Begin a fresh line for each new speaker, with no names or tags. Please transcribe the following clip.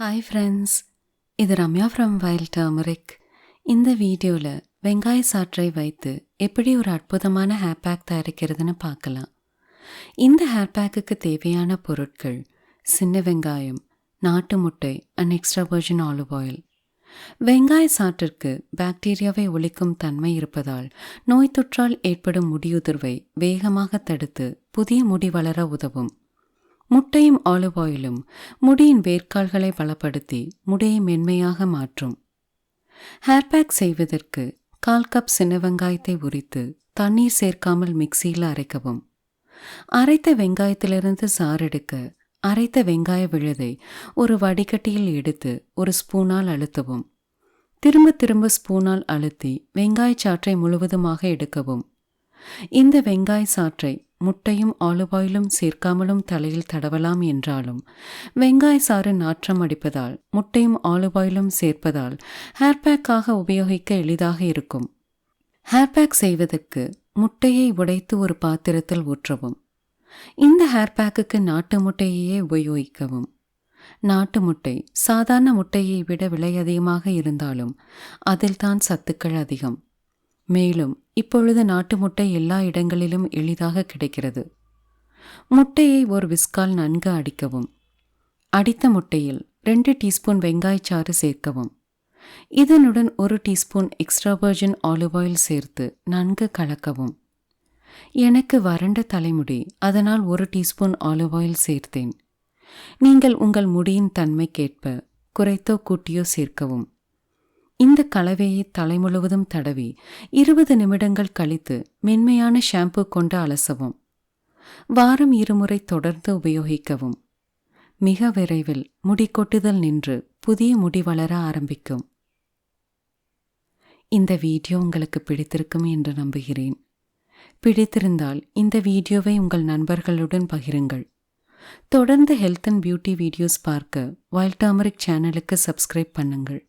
Hi friends இது Ramya from wild turmeric இந்த வீடியோவில் வெங்காய சாற்றை வைத்து எப்படி ஒரு அற்புதமான ஹேர் பேக் தயாரிக்கிறதுன்னு பார்க்கலாம். இந்த ஹேர் பேக்குக்கு தேவையான பொருட்கள் சின்ன வெங்காயம் நாட்டு முட்டை and extra virgin olive oil வெங்காய சாற்றிற்கு பாக்டீரியாவை ஒழிக்கும் தன்மை இருப்பதால் நோய் தொற்றால் ஏற்படும் முடியுதிர்வை வேகமாக தடுத்து புதிய முடி வளர உதவும். முட்டையும் ஆலிவ் ஆயிலும் முடியின் வேர்க்கால்களை பலப்படுத்தி முடியை மென்மையாக மாற்றும். ஹேர் பேக் செய்வதற்கு கால் கப் சின்ன வெங்காயத்தை உரித்து தண்ணீர் சேர்க்காமல் மிக்சியில் அரைக்கவும். அரைத்த வெங்காயத்திலிருந்து சாறெடுக்க அரைத்த வெங்காய விழுதை ஒரு வடிகட்டியில் எடுத்து ஒரு ஸ்பூனால் அழுத்தவும். திரும்ப திரும்ப ஸ்பூனால் அழுத்தி வெங்காய சாற்றை முழுவதுமாக எடுக்கவும். இந்த வெங்காய சாற்றை முட்டையும் ஆலுவாயிலும் சேர்க்காமலும் தலையில் தடவலாம் என்றாலும் வெங்காய சாறு நாற்றம் அடிப்பதால் முட்டையும் ஆலுவாயிலும் சேர்ப்பதால் ஹேர் பேக்காக உபயோகிக்க எளிதாக இருக்கும். ஹேர் பேக் செய்வதற்கு முட்டையை உடைத்து ஒரு பாத்திரத்தில் ஊற்றவும். இந்த ஹேர் பேக்குக்கு நாட்டு முட்டையையே உபயோகிக்கவும். நாட்டு முட்டை சாதாரண முட்டையை விட விலை அதிகமாக இருந்தாலும் அதில்தான் சத்துக்கள் அதிகம். மேலும் இப்பொழுது நாட்டு முட்டை எல்லா இடங்களிலும் எளிதாக கிடைக்கிறது. முட்டையை ஒரு விஸ்கால் நன்கு அடிக்கவும். அடித்த முட்டையில் ரெண்டு டீஸ்பூன் வெங்காயச்சாறு சேர்க்கவும். இதனுடன் ஒரு teaspoon extra virgin olive oil சேர்த்து நன்கு கலக்கவும். எனக்கு வறண்ட தலைமுடி அதனால் ஒரு டீஸ்பூன் ஆலிவ் ஆயில் சேர்த்தேன். நீங்கள் உங்கள் முடியின் தன்மைக்கேற்ப குறைத்தோ கூட்டியோ சேர்க்கவும். இந்த கலவையை தலை முழுவதும் தடவி இருபது நிமிடங்கள் கழித்து மென்மையான ஷாம்பு கொண்டு அலசவும். வாரம் இருமுறை தொடர்ந்து உபயோகிக்கவும். மிக விரைவில் முடி கொட்டுதல் நின்று புதிய முடி வளர ஆரம்பிக்கும். இந்த வீடியோ உங்களுக்கு பிடித்திருக்கும் என்று நம்புகிறேன். பிடித்திருந்தால் இந்த வீடியோவை உங்கள் நண்பர்களுடன் பகிருங்கள். தொடர்ந்து ஹெல்த் அண்ட் பியூட்டி வீடியோஸ் பார்க்க வைல்ட் டர்மரிக் சேனலுக்கு சப்ஸ்கிரைப் பண்ணுங்கள்.